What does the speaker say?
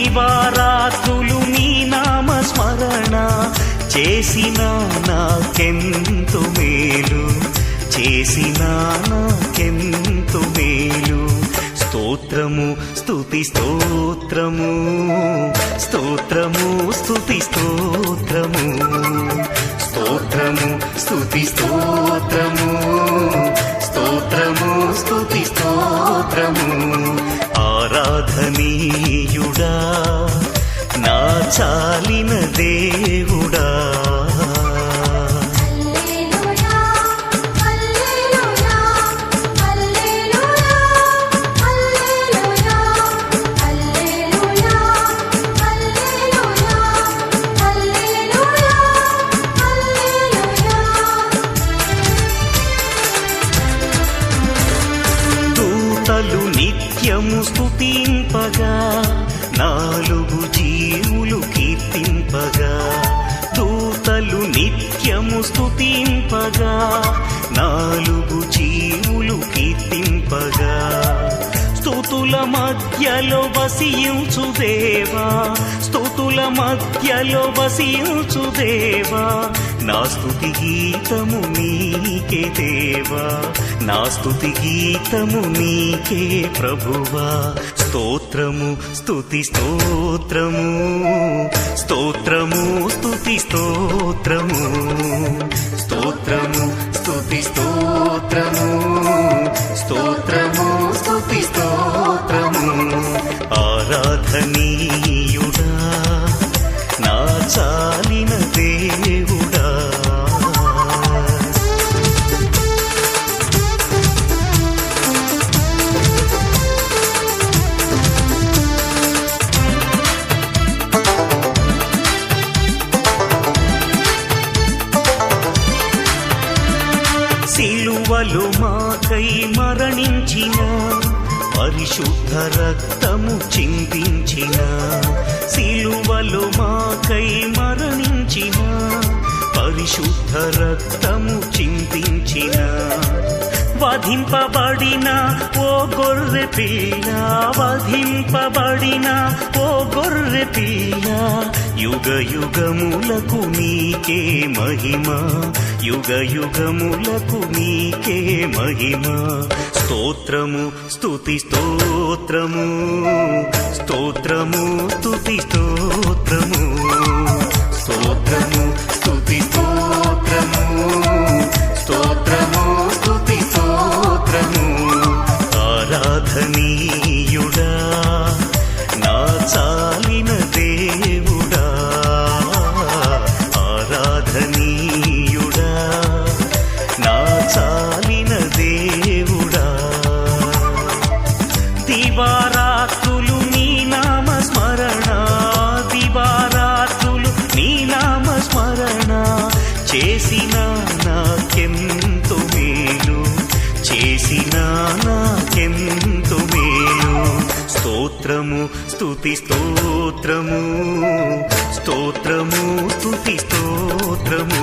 దివారాత్రులు నీ నామస్మరణ చేసిన నాకెంతు మేలు చేసిన నాకెంతు మేలు. స్తోత్రము స్తుతి స్తోత్రము స్తోత్రము స్తుతి స్తోత్రము. స్తోత్రము స్తుతి స్తోత్రము స్తోత్రము స్తుతి స్తోత్రము. మహనీయుడా నా చాలిన దేవుడా. నిన్ను స్థుతింపగా నాలుగు జీవులు కీర్తింపగా దూతలు నిత్యము స్థుతింపగా నాలుగు జీవులు కీర్తింపగా. స్థుతుల మధ్యలో వసించు దేవా స్థుతుల మధ్యలో వసించు దేవా నా స్తుతి గీతము నీకే దేవా. నా స్తుతి గీతము నీకే ప్రభువా. స్తోత్రము స్తుతి స్తోత్రము. స్తోత్రము స్తుతి స్తోత్రము. స్తోత్రము స్తుతి స్తోత్రము. సిలువలు మాకై మరణించిన పరిశుద్ధ రక్తము చింతించిన సిలువలు మాకై మరణించిన పరిశుద్ధ రక్తము చిందించిన వధింపబడిన ఓ గొర్రె పిల్ల వధింపబడిన ఓ గొర్రె పిల్ల యుగ యుగములకు నీకే మహిమ యుగ యుగములకు నీకే మహిమ. స్తోత్రము స్తుతి స్తోత్రము స్తోత్రము స్తుతి స్తోత్రము. స్తోత్రము స్తోత్రము స్తుతి స్తోత్రము స్తోత్రము స్తుతి స్తోత్రము.